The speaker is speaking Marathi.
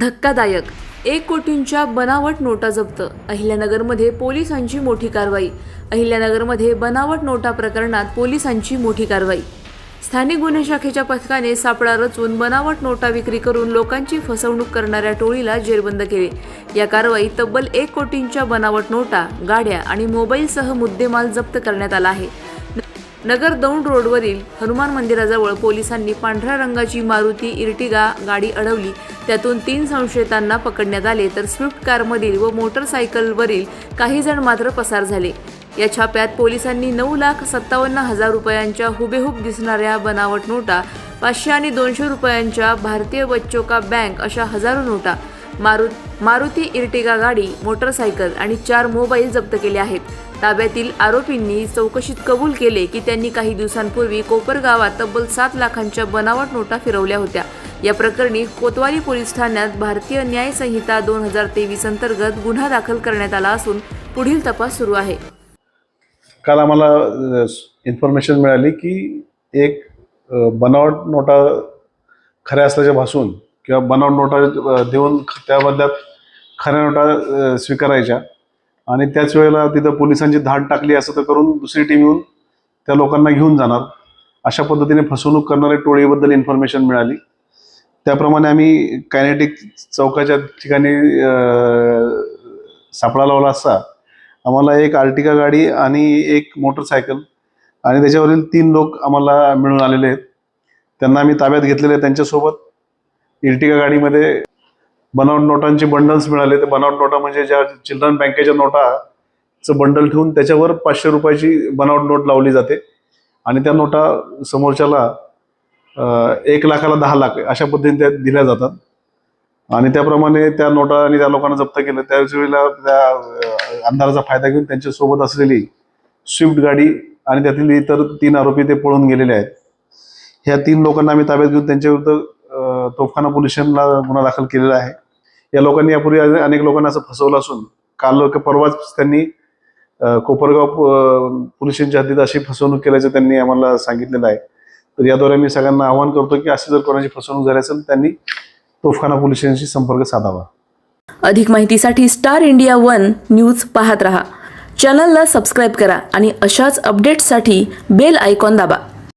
धक्कादायक. एक कोटींच्या बनावट नोटा जप्त. अहिल्यानगरमध्ये पोलिसांची मोठी कारवाई. अहिल्यानगरमध्ये बनावट नोटा प्रकरणात पोलिसांची मोठी कारवाई. स्थानिक गुन्हे शाखेच्या पथकाने सापळा रचून बनावट नोटा विक्री करून लोकांची फसवणूक करणाऱ्या टोळीला जेरबंद केले. या कारवाईत तब्बल एक कोटींच्या बनावट नोटा गाड्या आणि मोबाईलसह मुद्देमाल जप्त करण्यात आला आहे. नगर दौंड रोडवरील हनुमान मंदिराजवळ पोलिसांनी पांढऱ्या रंगाची मारुती इर्टिगा गाडी अडवली. त्यातून तीन संशयितांना पकडण्यात आले तर स्विफ्ट कारमधील व मोटरसायकलवरील काही जण मात्र पसार झाले. या छाप्यात पोलिसांनी नऊ लाख सत्तावन्न हजार रुपयांच्या हुबेहूब दिसणाऱ्या बनावट नोटा पाचशे आणि दोनशे रुपयांच्या भारतीय बच्चोका बँक अशा हजारो नोटा मारु मारुती इर्टिगा गाडी मोटरसायकल आणि चार मोबाईल जप्त केले आहेत. ताब्यातील आरोपींनी चौकशीत कबूल केले की त्यांनी काही दिवसांपूर्वी कोपरगावात तब्बल सात लाखांच्या बनावट नोटा फिरवल्या होत्या. या प्रकरणी कोतवाली पोलीस ठाण्यात भारतीय न्याय संहिता दोन हजार तेवीस अंतर्गत गुन्हा दाखल करण्यात आला असून पुढील तपास सुरू आहे. काल आम्हाला इन्फॉर्मेशन मिळाली की एक बनावट नोटा खऱ्या असल्याच्या भासून किंवा बनावट नोटा देऊन त्या बदल्यात खऱ्या नोटा स्वीकारायच्या. आणि त्याच वेळेला तिथं पोलिसांची धाड टाकली असं तर करून दुसरी टीम येऊन त्या लोकांना घेऊन जाणार. अशा पद्धतीने फसवणूक करणाऱ्या टोळीबद्दल इन्फॉर्मेशन मिळाली. त्याप्रमाणे आम्ही कायनेटिक चौकाच्या ठिकाणी सापळा लावला असता. आम्हाला एक आर्टिका गाडी आणि एक मोटरसायकल आणि त्याच्यावरील तीन लोक आम्हाला मिळून आलेले आहेत. त्यांना आम्ही ताब्यात घेतलेले आहे त्यांच्यासोबत. इर्टिका गाडीमध्ये बनावट नोटांचे बंडल्स मिळाले. ते बनावट नोटा म्हणजे ज्या चिल्ड्रन बँकेच्या नोटाचं बंडल ठेवून त्याच्यावर पाचशे रुपयाची बनावट नोट लावली जाते. आणि त्या नोटा समोरच्याला एक लाखाला दहा लाख अशा पद्धतीने त्या दिल्या जातात. आणि त्याप्रमाणे त्या नोटा आणि त्या लोकांना जप्त केलं. त्याच वेळेला त्या अंधाराचा फायदा घेऊन त्यांच्यासोबत असलेली स्विफ्ट गाडी आणि त्यातील इतर तीन आरोपी ते पळून गेलेले आहेत. ह्या तीन लोकांना आम्ही ताब्यात घेऊन त्यांच्याविरुद्ध तोफखाना पोलिसांना गुन्हा दाखल केलेला आहे. या लोकांनी यापूर्वी अनेक लोकांना असं फसवलं असून काल परवाच त्यांनी कोपरगाव पोलिसांच्या हद्दीत अशी फसवणूक केल्याचं त्यांनी आम्हाला सांगितलेलं आहे. तर याद्वारे मी सगळ्यांना आवाहन करतो की अशी जर कोणाची फसवणूक झाली असेल त्यांनी तोफखाना पोलिसांशी संपर्क साधावा. अधिक माहितीसाठी स्टार इंडिया वन न्यूज पाहत रहा. चॅनलला सबस्क्राईब करा आणि अशाच अपडेट्ससाठी बेल आयकॉन दाबा.